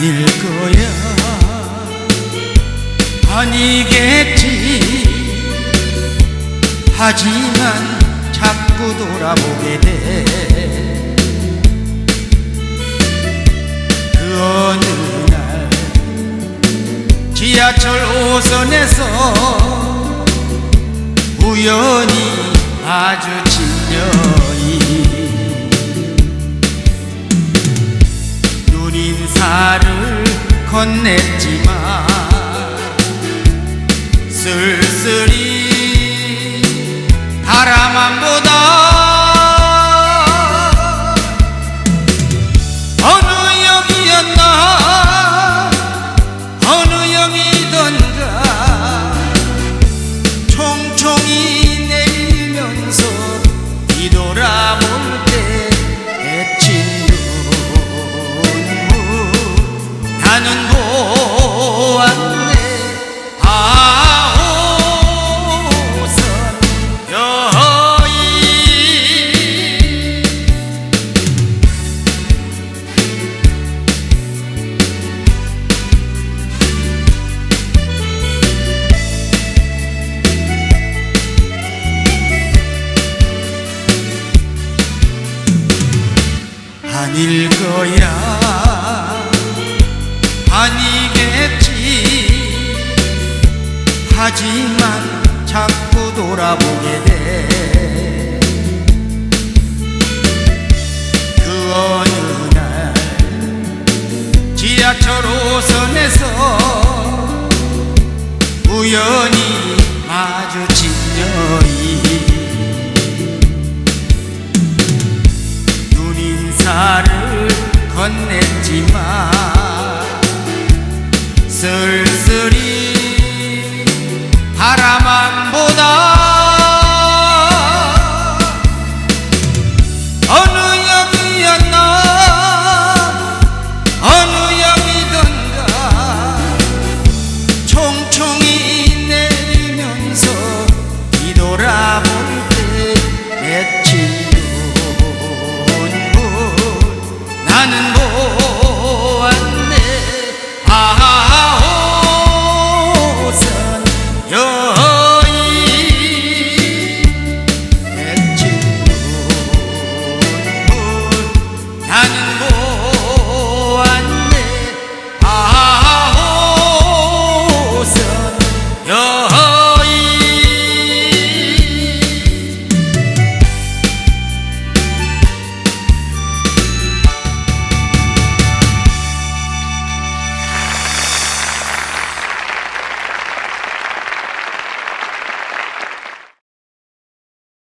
아닐 거야. 아니겠지. 하지만 자꾸 돌아보게 돼. 그 어느 날 지하철 5선에서 우연히 마주친 여 인 눈인사를 건넸지만 쓸쓸히 바라만 보다 아닐 거야. 아니겠지. 하지만 자꾸 돌아보게 돼. 그 어느 날 지하철 5선에서 우연히 마주 건넸지만 쓸쓸히